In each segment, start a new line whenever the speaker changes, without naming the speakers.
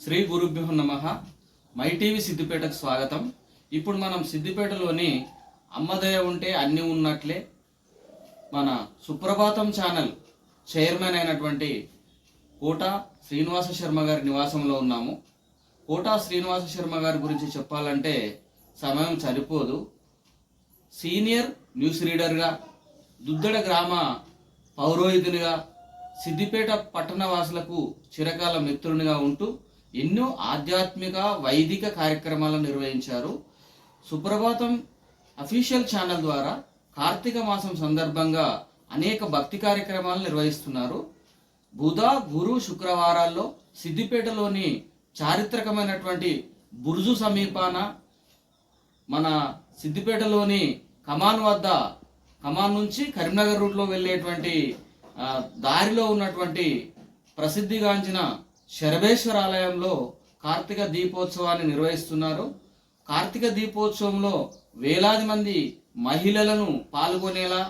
శ్రీ గురుభ్యో నమ. My TV సిద్దిపేటకు స్వాగతం. ఇప్పుడు మనం సిద్దిపేటలోని అమ్మదయ ఉంటే అన్నీ ఉన్నట్లే మన సుప్రభాతం ఛానల్ చైర్మన్ అయినటువంటి కోట శ్రీనివాస శర్మ గారి నివాసంలో ఉన్నాము. కోట శ్రీనివాస శర్మ గారి గురించి చెప్పాలంటే సమయం సరిపోదు. సీనియర్ న్యూస్ రీడర్గా దుద్దడ గ్రామ పౌరోహితునిగా సిద్దిపేట పట్టణ వాసులకు చిరకాల మిత్రునిగా ఉంటూ ఎన్నో ఆధ్యాత్మిక వైదిక కార్యక్రమాలను నిర్వహించారు. సుప్రభాతం అఫీషియల్ ఛానల్ ద్వారా కార్తీక మాసం సందర్భంగా అనేక భక్తి కార్యక్రమాలు నిర్వహిస్తున్నారు. బుధ గురు శుక్రవారాల్లో సిద్దిపేటలోని చారిత్రకమైనటువంటి బుర్జు సమీపాన మన సిద్దిపేటలోని కమాన్ వద్ద ఖమ్మం నుంచి కరీంనగర్ రూట్లో వెళ్ళేటువంటి దారిలో ఉన్నటువంటి ప్రసిద్ధిగాంచిన శరభేశ్వర ఆలయంలో కార్తీక దీపోత్సవాన్ని నిర్వహిస్తున్నారు. కార్తీక దీపోత్సవంలో వేలాది మంది మహిళలను పాల్గొనేలా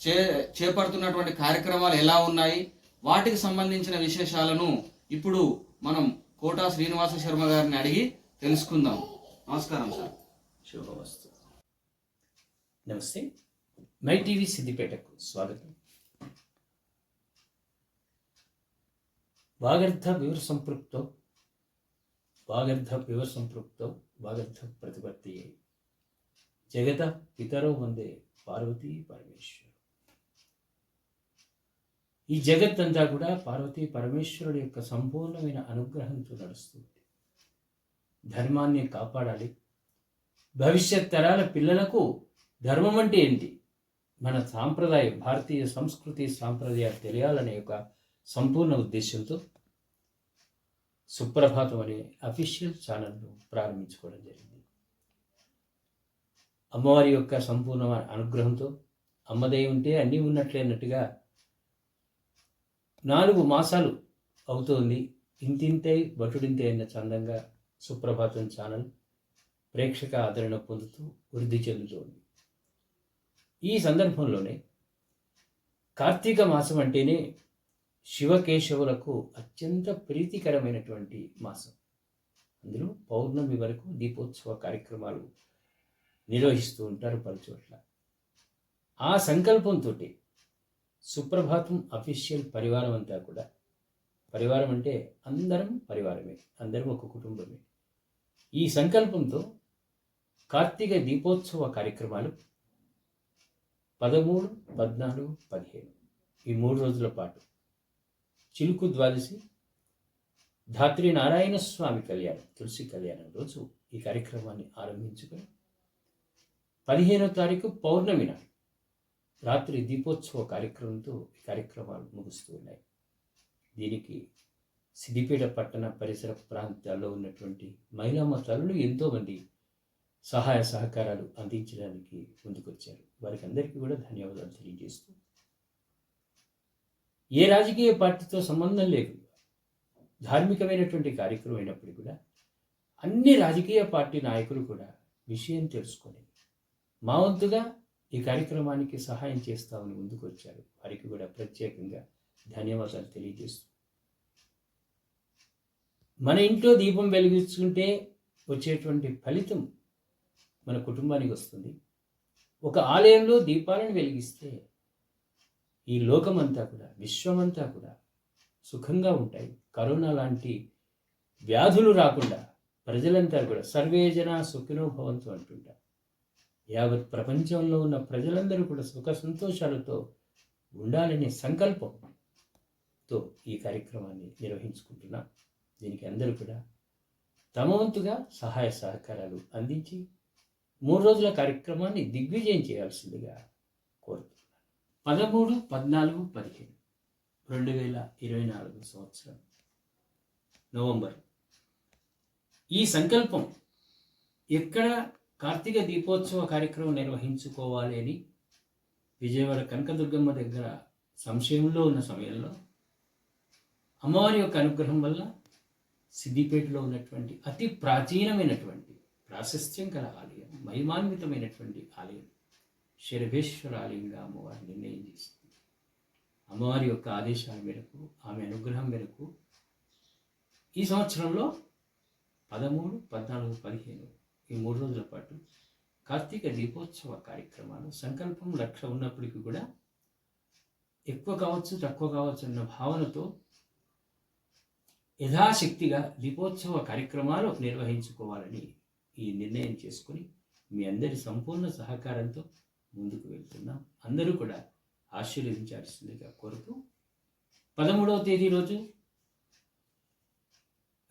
చే చేపడుతున్నటువంటి కార్యక్రమాలు ఎలా ఉన్నాయి వాటికి సంబంధించిన విశేషాలను ఇప్పుడు మనం కోటా శ్రీనివాస శర్మ గారిని అడిగి తెలుసుకుందాం. నమస్కారం సార్.
శుభవస్తు నమస్తే. మై టీవీ సిద్దిపేటకు స్వాగతం. వాగర్థ వివర సంపృక్తో వాగర్థ వివర సంపృక్తో వాగర్థ ప్రతిపత్తి. జగత పితరో వందే పార్వతీ పరమేశ్వరు. ఈ జగత్ అంతా కూడా పార్వతీ పరమేశ్వరుడు యొక్క సంపూర్ణమైన అనుగ్రహంతో నడుస్తుంది ధర్మాన్ని కాపాడాలి. భవిష్యత్ తరాల పిల్లలకు ధర్మం అంటే ఏంటి? మన సాంప్రదాయ భారతీయ సంస్కృతి సాంప్రదాయాలు తెలియాలనే ఒక సంపూర్ణ ఉద్దేశంతో సుప్రభాతం అనే అఫీషియల్ ఛానల్ను ప్రారంభించుకోవడం జరిగింది. అమ్మవారి యొక్క సంపూర్ణ అనుగ్రహంతో అమ్మదై ఉంటే అన్నీ ఉన్నట్లే అన్నట్టుగా నాలుగు మాసాలు అవుతోంది. ఇంతింతై బటుడింతే అయిన చందంగా సుప్రభాతం ఛానల్ ప్రేక్షక ఆదరణ పొందుతూ వృద్ధి చెందుతోంది. ఈ సందర్భంలోనే కార్తీక మాసం అంటేనే శివకేశవులకు అత్యంత ప్రీతికరమైనటువంటి మాసం. అందులో పౌర్ణమి వరకు దీపోత్సవ కార్యక్రమాలు నిర్వహిస్తూ ఉంటారు పలుచోట్ల ఆ సంకల్పంతో సుప్రభాతం అఫీషియల్ పరివారం అంతా కూడా. పరివారం అంటే అందరం పరివారమే అందరం ఒక కుటుంబమే. ఈ సంకల్పంతో కార్తీక దీపోత్సవ కార్యక్రమాలు పదమూడు పద్నాలుగు పదిహేను. ఈ మూడు రోజుల పాటు చిలుకు ద్వాదశి ధాత్రి నారాయణ స్వామి కళ్యాణం తులసి కళ్యాణం రోజు ఈ కార్యక్రమాన్ని ఆరంభించుకొని పదిహేనో తారీఖు పౌర్ణమి నాడు రాత్రి దీపోత్సవ కార్యక్రమంతో ఈ కార్యక్రమాలు ముగుస్తూ ఉన్నాయి. దీనికి సిద్దిపేట పట్టణ పరిసర ప్రాంతాల్లో ఉన్నటువంటి మహిళా మతాలను ఎంతోమంది సహాయ సహకారాలు అందించడానికి ముందుకొచ్చారు. వారికి అందరికీ కూడా ధన్యవాదాలు తెలియజేస్తూ. ఏ రాజకీయ పార్టీతో సంబంధం లేకుండా ధార్మికమైనటువంటి కార్యక్రమం అయినప్పటికీ కూడా అన్ని రాజకీయ పార్టీ నాయకులు కూడా విషయం తెలుసుకొని మా వంతుగా ఈ కార్యక్రమానికి సహాయం చేస్తామని ముందుకు వచ్చారు వారికి కూడా ప్రత్యేకంగా ధన్యవాదాలు తెలియజేస్తూ. మన ఇంట్లో దీపం వెలిగించుకుంటే వచ్చేటువంటి ఫలితం మన కుటుంబానికి వస్తుంది. ఒక ఆలయంలో దీపాలను వెలిగిస్తే ఈ లోకమంతా కూడా విశ్వమంతా కూడా సుఖంగా ఉంటాయి. కరోనా లాంటి వ్యాధులు రాకుండా ప్రజలంతా కూడా సర్వేజన సుఖినో భవంతు అంటుంటారు యావత్ ప్రపంచంలో ఉన్న ప్రజలందరూ కూడా సుఖ సంతోషాలతో ఉండాలనే సంకల్పంతో ఈ కార్యక్రమాన్ని నిర్వహించుకుంటున్నాం. దీనికి అందరూ కూడా తమ వంతుగా సహాయ సహకారాలు అందించి మూడు రోజుల కార్యక్రమాన్ని దిగ్విజయం చేయాల్సిందిగా కోరుతున్నాను. పదమూడు పద్నాలుగు పదిహేను. రెండు వేల ఇరవై నాలుగు సంవత్సరం నవంబర్. ఈ సంకల్పం ఎక్కడ కార్తీక దీపోత్సవ కార్యక్రమం నిర్వహించుకోవాలి అని విజయవాడ కనకదుర్గమ్మ దగ్గర సంశయంలో ఉన్న సమయంలో అమ్మవారి యొక్క అనుగ్రహం వల్ల సిద్దిపేటలో ఉన్నటువంటి అతి ప్రాచీనమైనటువంటి ప్రాశస్త్యం గల ఆలయం మహిమాన్వితమైనటువంటి ఆలయం. శరభేశ్వర ఆలయంగా అమ్మవారు నిర్ణయం చేసింది. అమ్మవారి యొక్క ఆదేశాల మేరకు ఆమె అనుగ్రహం మేరకు ఈ సంవత్సరంలో పదమూడు పద్నాలుగు పదిహేను ఈ మూడు రోజుల పాటు కార్తీక దీపోత్సవ కార్యక్రమాలు సంకల్పం లక్ష ఉన్నప్పటికీ కూడా ఎక్కువ కావచ్చు తక్కువ కావచ్చు అన్న భావనతో యథాశక్తిగా దీపోత్సవ కార్యక్రమాలు నిర్వహించుకోవాలని ఈ నిర్ణయం చేసుకుని మీ అందరి సంపూర్ణ సహకారంతో ముందుకు వెళ్తున్నాం. అందరూ కూడా ఆశీర్వదించాల్సిందిగా కోరుతూ పదమూడవ తేదీ రోజు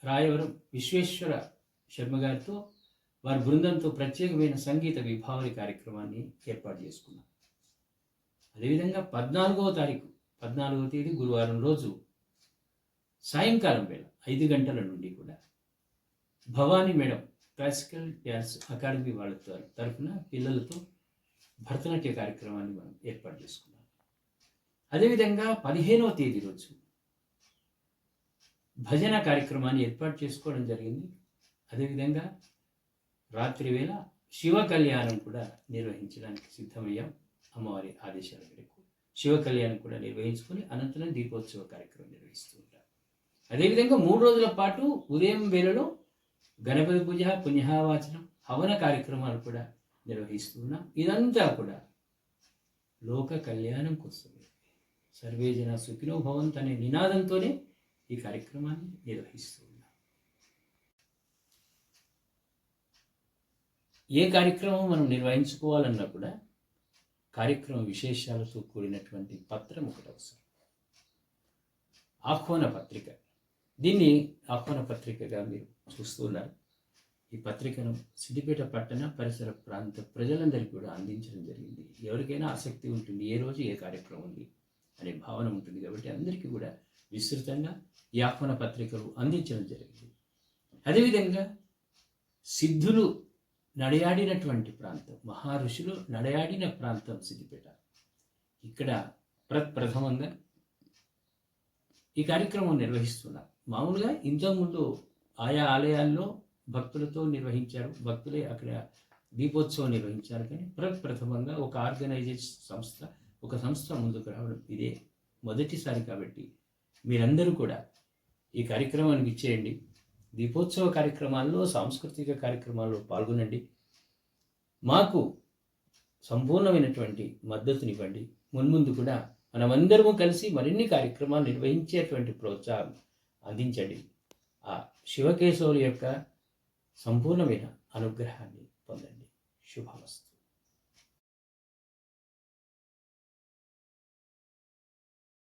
రాయవరం విశ్వేశ్వర శర్మ గారితో వారి బృందంతో ప్రత్యేకమైన సంగీత విభావని కార్యక్రమాన్ని ఏర్పాటు చేసుకున్నాం. అదేవిధంగా పద్నాలుగవ తారీఖు పద్నాలుగవ తేదీ గురువారం రోజు సాయంకాలం వేళ ఐదు గంటల నుండి కూడా Bhavani madam classical dance academy వాళ్ళ తరఫున పిల్లలతో భరతనాట్య కార్యక్రమాన్ని మనం ఏర్పాటు చేసుకున్నాం. అదేవిధంగా పదిహేనవ తేదీ రోజు భజన కార్యక్రమాన్ని ఏర్పాటు చేసుకోవడం జరిగింది. అదేవిధంగా రాత్రి వేళ శివ కళ్యాణం కూడా నిర్వహించడానికి సిద్ధమయ్యాం. అమ్మవారి ఆదేశాల మేరకు శివ కళ్యాణం కూడా నిర్వహించుకొని అనంతరం దీపోత్సవ కార్యక్రమం నిర్వహిస్తూ ఉంటాం. అదేవిధంగా మూడు రోజుల పాటు ఉదయం వేళలో గణపతి పూజ పుణ్యవాచనం హవన కార్యక్రమాలు కూడా నిర్వహిస్తున్నాం. ఇదంతా కూడా లోక కళ్యాణం కోసం. సర్వే జన సుఖినో భవంత్ అనే నినాదంతోనే ఈ కార్యక్రమాన్ని నిర్వహిస్తూ ఉన్నాం ఏ కార్యక్రమం మనం నిర్వహించుకోవాలన్నా కూడా కార్యక్రమ విశేషాలతో కూడినటువంటి పత్రం ఒకటి అవసరం. ఆహ్వాన పత్రిక. దీన్ని ఆహ్వాన పత్రికగా మీరు చూస్తున్నారు ఈ పత్రికను సిద్దిపేట పట్టణ పరిసర ప్రాంత ప్రజలందరికీ కూడా అందించడం జరిగింది. ఎవరికైనా ఆసక్తి ఉంటుంది ఏ రోజు ఏ కార్యక్రమం ఉంది అనే భావన ఉంటుంది కాబట్టి అందరికీ కూడా విస్తృతంగా ఈ ఆహ్వాన పత్రికలు అందించడం జరిగింది. అదేవిధంగా సిద్ధులు నడయాడినటువంటి ప్రాంతం మహారుషులు నడయాడిన ప్రాంతం సిద్దిపేట. ఇక్కడ ప్రప్రథమంగా ఈ కార్యక్రమం నిర్వహిస్తున్నారు. మామూలుగా ఇంతకుముందు ఆయా ఆలయాల్లో భక్తులతో నిర్వహించారు. భక్తులే అక్కడ దీపోత్సవం నిర్వహించారు. కానీ ప్రప్రథమంగా ఒక ఆర్గనైజేషన్ సంస్థ ఒక సంస్థ ముందుకు రావడం ఇదే మొదటిసారి కాబట్టి మీరందరూ కూడా ఈ కార్యక్రమానికి ఇచ్చేయండి దీపోత్సవ కార్యక్రమాల్లో సాంస్కృతిక కార్యక్రమాల్లో పాల్గొనండి. మాకు సంపూర్ణమైనటువంటి మద్దతునివ్వండి. మున్ముందు కూడా మనమందరము కలిసి మరిన్ని కార్యక్రమాలు నిర్వహించేటువంటి ప్రోత్సాహం అందించండి. ఆ శివకేశవుల యొక్క సంపూర్ణమైన అనుగ్రహాన్ని పొందండి. శుభమస్తు.